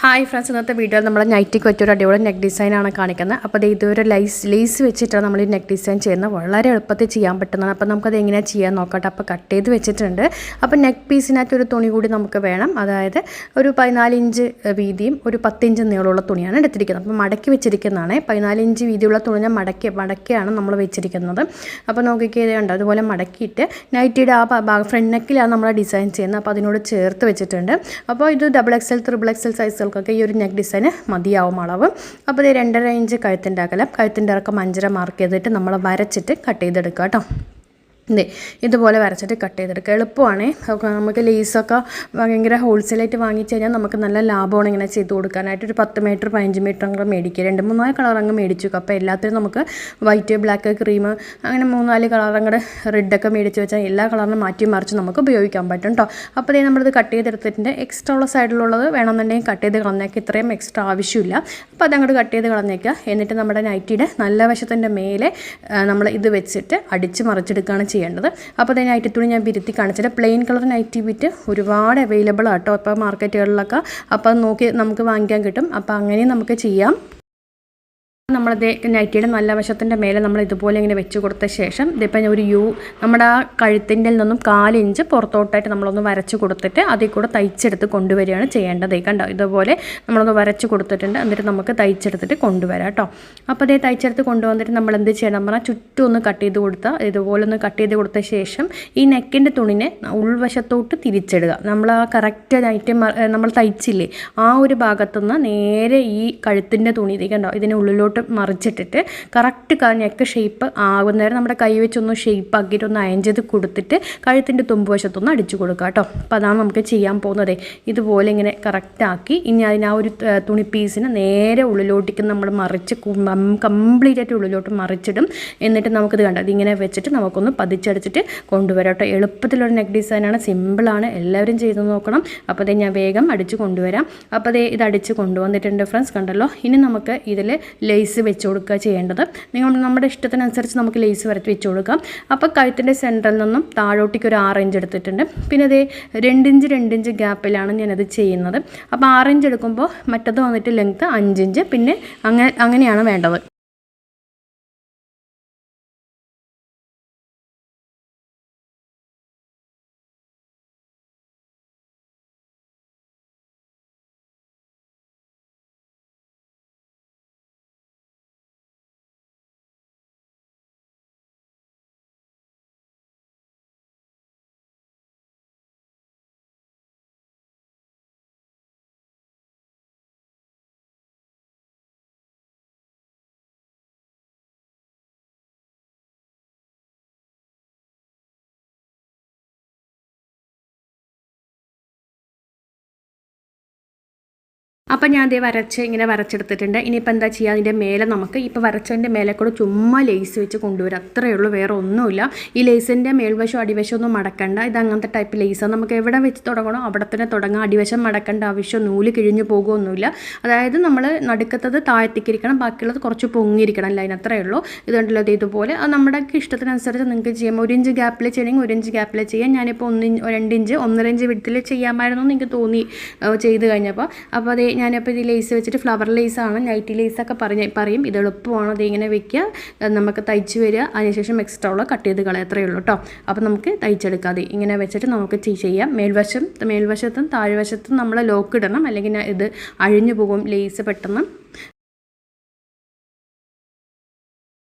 Hi friends ഇന്നത്തെ വീഡിയോയിൽ നമ്മൾ നൈറ്റിക്ക് പറ്റിയൊരു അടിപൊളി നെക്ക് ഡിസൈനാണ് കാണിക്കുന്നത്. അപ്പോൾ ഇത് ഇതൊരു ലൈസ് ലേസ് വെച്ചിട്ടാണ് നമ്മൾ ഈ നെക്ക് ഡിസൈൻ ചെയ്യുന്നത്. വളരെ എളുപ്പത്തിൽ ചെയ്യാൻ പറ്റുന്നതാണ്. അപ്പോൾ നമുക്കത് എങ്ങനെയാണ് ചെയ്യാൻ നോക്കട്ടെ അപ്പോൾ കട്ട് ചെയ്ത് വെച്ചിട്ടുണ്ട്. അപ്പോൾ നെക്ക് പീസിനകത്ത് ഒരു തുണി കൂടി നമുക്ക് വേണം. അതായത് ഒരു പതിനാല് ഇഞ്ച് വീതിയും ഒരു പത്തിഞ്ച് നീളമുള്ള തുണിയാണ് എടുത്തിരിക്കുന്നത്. അപ്പോൾ മടക്കി വെച്ചിരിക്കുന്നതാണ്. പതിനാല് ഇഞ്ച് വീതിയുള്ള തുണി ഞാൻ മടക്കി മടക്കിയാണ് നമ്മൾ വെച്ചിരിക്കുന്നത്. അപ്പോൾ നോക്കിക്കേണ്ട അതുപോലെ മടക്കിയിട്ട് നൈറ്റിയുടെ ആ ഭാഗം ഫ്രണ്ട് നെക്കിലാണ് നമ്മൾ ഡിസൈൻ ചെയ്യുന്നത്. അപ്പോൾ അതിനോട് ചേർത്ത് വെച്ചിട്ടുണ്ട്. അപ്പോൾ ഇത് ഡബിൾ എക്സൽ ത്രിബിൾ എക്സൽ സൈസുകൾക്കൊക്കെ ഈ ഒരു നെക്ക് ഡിസൈന് മതിയാവും അളവ്. അപ്പോൾ ഇത് രണ്ടര ഇഞ്ച് കഴുത്തിന്റെ അകലം കഴുത്തിന്റെ ഇറക്കം അഞ്ചര മാർക്ക് ചെയ്തിട്ട് നമ്മൾ വരച്ചിട്ട് കട്ട് ചെയ്തെടുക്കുക കേട്ടോ ഇതേ ഇതുപോലെ വരച്ചിട്ട് കട്ട് ചെയ്തെടുക്കുക. എളുപ്പമാണ്. നമുക്ക് ലേസൊക്കെ ഭയങ്കര ഹോൾസെയിലായിട്ട് വാങ്ങിച്ചു കഴിഞ്ഞാൽ നമുക്ക് നല്ല ലാഭമാണ് ഇങ്ങനെ ചെയ്ത് കൊടുക്കാനായിട്ട്. ഒരു പത്ത് മീറ്റർ പതിനഞ്ച് മീറ്റർ അങ്ങ് മേടിക്കുക. രണ്ട് മൂന്നാൽ കളർ അങ്ങ് മേടിച്ചു അപ്പോൾ എല്ലാത്തിനും നമുക്ക് വൈറ്റ് ബ്ലാക്ക് ക്രീം അങ്ങനെ മൂന്നാൽ കളർ അങ്ങോട്ട് റെഡൊക്കെ മേടിച്ച് വെച്ചാൽ എല്ലാ കളറിനും മാറ്റി മറിച്ച് നമുക്ക് ഉപയോഗിക്കാൻ പറ്റും കേട്ടോ അപ്പോൾ ഇതേ നമ്മളിത് കട്ട് ചെയ്തെടുത്തിട്ടുണ്ട്. എക്സ്ട്രാ ഉള്ള സൈഡിലുള്ളത് വേണമെന്നുണ്ടെങ്കിൽ കട്ട് ചെയ്ത് കളഞ്ഞേക്കാം. ഇത്രയും എക്സ്ട്രാ ആവശ്യമില്ല. അപ്പോൾ അതങ്ങോട്ട് കട്ട് ചെയ്ത് കളഞ്ഞേക്കുക എന്നിട്ട് നമ്മുടെ നൈറ്റിയുടെ നല്ല വശത്തിന്റെ മേലെ നമ്മൾ ഇത് വെച്ചിട്ട് അടിച്ച് മറിച്ചെടുക്കുകയാണ് ചെയ്യേണ്ടത്. അപ്പോൾ അതേ നൈറ്റി തുണി ഞാൻ വിരുത്തി കാണിച്ചിട്ട് പ്ലെയിൻ കളർ നൈറ്റി വിറ്റ് ഒരുപാട് അവൈലബിൾ ആട്ടോ ഇപ്പോൾ മാർക്കറ്റുകളിലൊക്കെ അപ്പോൾ നോക്കി നമുക്ക് വാങ്ങിക്കാൻ കിട്ടും. അപ്പോൾ അങ്ങനെയും നമുക്ക് ചെയ്യാം. നമ്മളത് നൈറ്റിയുടെ നല്ല വശത്തിന്റെ മേലെ നമ്മൾ ഇതുപോലെ ഇങ്ങനെ വെച്ച് കൊടുത്ത ശേഷം ഇതിപ്പം ഒരു യു നമ്മുടെ ആ കഴുത്തിന്റെ നിന്നും കാലിഞ്ച് പുറത്തോട്ടായിട്ട് നമ്മളൊന്ന് വരച്ച് കൊടുത്തിട്ട് അതിൽ കൂടെ തയ്ച്ചെടുത്ത് കൊണ്ടുവരികയാണ് ചെയ്യേണ്ടത്. കണ്ടോ? ഇതുപോലെ നമ്മളൊന്ന് വരച്ച് കൊടുത്തിട്ടുണ്ട്. എന്നിട്ട് നമുക്ക് തയ്ച്ചെടുത്തിട്ട് കൊണ്ടുവരാം കേട്ടോ. അപ്പോൾ അതേ തയ്ച്ചെടുത്ത് കൊണ്ടുവന്നിട്ട് നമ്മൾ എന്ത് ചെയ്യണം? പറഞ്ഞാൽ ചുറ്റും ഒന്ന് കട്ട് ചെയ്ത് കൊടുത്താൽ ഇതുപോലെ ഒന്ന് കട്ട് ചെയ്ത് കൊടുത്ത ശേഷം ഈ നെക്കിന്റെ തുണിനെ ഉൾവശത്തോട്ട് തിരിച്ചിടുക. നമ്മൾ ആ കറക്റ്റ് നൈറ്റ് നമ്മൾ തയ്ച്ചില്ലേ ആ ഒരു ഭാഗത്തുനിന്ന് നേരെ ഈ കഴുത്തിന്റെ തുണി കണ്ടോ? ഇതിന് മറിച്ചിട്ടിട്ട് കറക്റ്റ് നെക്ക് ഷേപ്പ് ആകുന്നേരം നമ്മുടെ കൈ വെച്ചൊന്ന് ഷേപ്പ് ആക്കിയിട്ട് ഒന്ന് അയഞ്ചത് കൊടുത്തിട്ട് കഴുത്തിന്റെ തുമ്പ് വശത്തൊന്ന് അടിച്ചു കൊടുക്കുക കേട്ടോ. അപ്പോൾ അതാണ് നമുക്ക് ചെയ്യാൻ പോകുന്നത്. ഇതുപോലെ ഇങ്ങനെ കറക്റ്റാക്കി ഇനി അതിന് ആ ഒരു തുണി പീസിന് നേരെ ഉള്ളിലോട്ടേക്ക് നമ്മൾ മറിച്ച് കംപ്ലീറ്റ് ആയിട്ട് ഉള്ളിലോട്ട് മറിച്ചിടും. എന്നിട്ട് നമുക്കിത് കണ്ടോ? ഇതിങ്ങനെ വെച്ചിട്ട് നമുക്കൊന്ന് പതിച്ചടിച്ചിട്ട് കൊണ്ടുവരാം കേട്ടോ. എളുപ്പത്തിലുള്ള നെക്ക് ഡിസൈനാണ് സിമ്പിളാണ് എല്ലാവരും ചെയ്ത് നോക്കണം. അപ്പോൾ അതേ ഞാൻ വേഗം അടിച്ച് കൊണ്ടുവരാം. അപ്പോൾ അതേ ഇത് അടിച്ച് കൊണ്ടുവന്നിട്ടുണ്ട് ഫ്രണ്ട്സ് കണ്ടല്ലോ? ഇനി നമുക്ക് ഇതിൽ ലേസ് വെച്ച് കൊടുക്കുക ചെയ്യേണ്ടത്. നിങ്ങൾ നമ്മുടെ ഇഷ്ടത്തിനനുസരിച്ച് നമുക്ക് ലേസ് വരച്ച് വെച്ച് കൊടുക്കാം. അപ്പോൾ കഴുത്തിന്റെ സെന്ററിൽ നിന്നും താഴോട്ടേക്ക് ഒരു ആറ് ഇഞ്ച് എടുത്തിട്ടുണ്ട്. പിന്നെ അതേ രണ്ടിഞ്ച് രണ്ടിഞ്ച് ഗ്യാപ്പിലാണ് ഞാനത് ചെയ്യുന്നത്. അപ്പോൾ ആറ് ഇഞ്ച് എടുക്കുമ്പോൾ മറ്റത് വന്നിട്ട് ലെങ്ത്ത് അഞ്ചിഞ്ച് പിന്നെ അങ്ങനെ അങ്ങനെയാണ് വേണ്ടത്. അപ്പം ഞാൻ അതേ വരച്ച് ഇങ്ങനെ വരച്ചെടുത്തിട്ടുണ്ട്. ഇനിയിപ്പോൾ എന്താ ചെയ്യുക അതിന്റെ മേലെ നമുക്ക് ഇപ്പോൾ വരച്ചതിന്റെ മേലെ കൂടെ ചുമ്മാ ലേസ് വെച്ച് കൊണ്ടുവരാം. അത്രയേ ഉള്ളൂ വേറെ ഒന്നുമില്ല. ഈ ലേസിന്റെ മേൽവശം അടിവശം ഒന്നും മടക്കണ്ട. ഇത് അങ്ങനത്തെ ടൈപ്പ് ലേസാണ് നമുക്ക് എവിടെ വെച്ച് തുടങ്ങണോ അവിടെ തന്നെ തുടങ്ങാം. അടിവശം മടക്കേണ്ട ആവശ്യം നൂൽ കിഴിഞ്ഞു പോകുമൊന്നുമില്ല അതായത് നമ്മൾ നടുക്കത്തത് താഴ്ത്തിക്കിരിക്കണം ബാക്കിയുള്ളത് കുറച്ച് പൊങ്ങിയിരിക്കണം അല്ല അതിനത്രയേ ഉള്ളൂ. ഇതുണ്ടല്ലോ ഇത് ഇതുപോലെ. അത് നമ്മുടെ ഇഷ്ടത്തിനനുസരിച്ച് നിങ്ങൾക്ക് ചെയ്യാം. ഒരു ഇഞ്ച് ഗ്യാപ്പിൽ ചെയ്യണമെങ്കിൽ ഒരു ഇഞ്ച് ഗ്യാപ്പിൽ ചെയ്യാം. ഞാനിപ്പോൾ ഒന്ന് രണ്ട് ഇഞ്ച് ഒന്നര ഇഞ്ച് വിടത്തിൽ ചെയ്യാമായിരുന്നു എനിക്ക് തോന്നി ചെയ്ത് കഴിഞ്ഞപ്പോൾ അപ്പോൾ അതേ ഞാനപ്പോൾ ഇത് ലേസ് വെച്ചിട്ട് ഫ്ലവർ ലേസാണ് നൈറ്റി ലേസൊക്കെ പറഞ്ഞ് പറയും. ഇത് എളുപ്പമാണ്? അത് ഇങ്ങനെ വെക്കുക നമുക്ക് തയ്ച്ച് വരിക അതിനുശേഷം എക്സ്ട്രാ ഉള്ള കട്ട് ചെയ്ത് കളയാം. അത്രയേ ഉള്ളൂ കേട്ടോ അപ്പോൾ നമുക്ക് തയ്ച്ചെടുക്കാതെ ഇങ്ങനെ വെച്ചിട്ട് നമുക്ക് ചെയ്യാം. മേൽവശം മേൽവശത്തും താഴ്വശത്തും നമ്മൾ ലോക്ക് ഇടണം. അല്ലെങ്കിൽ ഇത് അഴിഞ്ഞു പോകും. ലേസ് പെട്ടെന്ന്.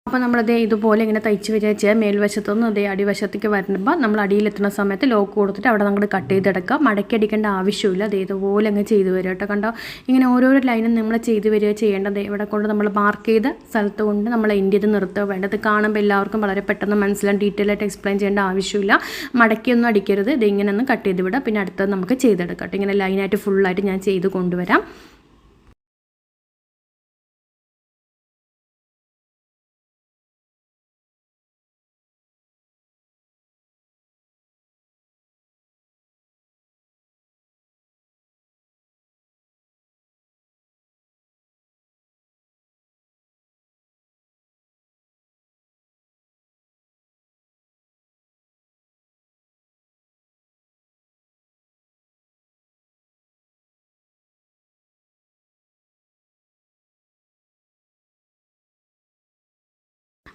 അപ്പോൾ നമ്മളതേ ഇതുപോലെ ഇങ്ങനെ തയ്ച്ച് ചെയ്യുക മേൽവശത്തുനിന്ന് അതേ അടിവശത്തേക്ക് വരുമ്പോൾ നമ്മൾ അടിയിലെത്തുന്ന സമയത്ത് ലോക്ക് കൊടുത്തിട്ട് അവിടെ നമ്മൾ കട്ട് ചെയ്തെടുക്കുക. മടക്കി അടിക്കേണ്ട ആവശ്യമില്ല. അതേ ഇതുപോലെ അങ്ങ് ചെയ്ത് വരിക കേട്ടോ. കണ്ടോ? ഇങ്ങനെ ഓരോരോ ലൈനും നമ്മൾ ചെയ്ത് വരിക ചെയ്യേണ്ടത് ഇവിടെ കൊണ്ട് നമ്മൾ മാർക്ക് ചെയ്ത സ്ഥലത്ത് കൊണ്ട് നമ്മൾ ഇന്ത്യയിൽ നിർത്തുക വേണ്ടത്. കാണുമ്പോൾ എല്ലാവർക്കും വളരെ പെട്ടെന്ന് മനസ്സിലാൻ ഡീറ്റെയിൽ ആയിട്ട് എക്സ്പ്ലെയിൻ ചെയ്യേണ്ട ആവശ്യമില്ല. മടക്കിയൊന്നും അടിക്കരുത്. ഇത് ഇങ്ങനെ ഒന്ന് കട്ട് ചെയ്ത് വിടുക. പിന്നെ അടുത്തത് നമുക്ക് ചെയ്തെടുക്കാം ഇങ്ങനെ ലൈനായിട്ട് ഫുള്ളായിട്ട് ഞാൻ ചെയ്ത് കൊണ്ടുവരാം.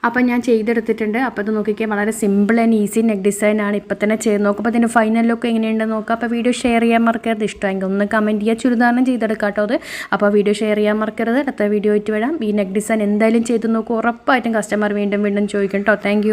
അപ്പം ഞാൻ ചെയ്തെടുത്തിട്ടുണ്ട്. അപ്പോൾ ഇത് നോക്കിക്കാൻ വളരെ സിമ്പിൾ ആൻഡ് ഈസി നെക്ക് ഡിസൈനാണ് ആണ് ഇപ്പോൾ തന്നെ ചെയ്ത് നോക്കുമ്പോൾ അതിന്റെ ഫൈനൽ ലുക്ക് എങ്ങനെയുണ്ടെന്ന് നോക്കാം. അപ്പോൾ വീഡിയോ ഷെയർ ചെയ്യാൻ മറക്കരുത്. ഇഷ്ടമെങ്കിൽ ഒന്ന് കമന്റ് ചെയ്യുക. ചുരിദാറിനും ചെയ്തെടുക്കാം കേട്ടോ അത്. അപ്പോൾ വീഡിയോ ഷെയർ ചെയ്യാൻ മറക്കരുത്. അടുത്ത വീഡിയോ ആയിട്ട് വരാം. ഈ നെക്ക് ഡിസൈൻ എന്തായാലും ചെയ്ത് നോക്കും. ഉറപ്പായിട്ടും കസ്റ്റമർ വീണ്ടും വീണ്ടും ചോദിക്കും കേട്ടോ താങ്ക്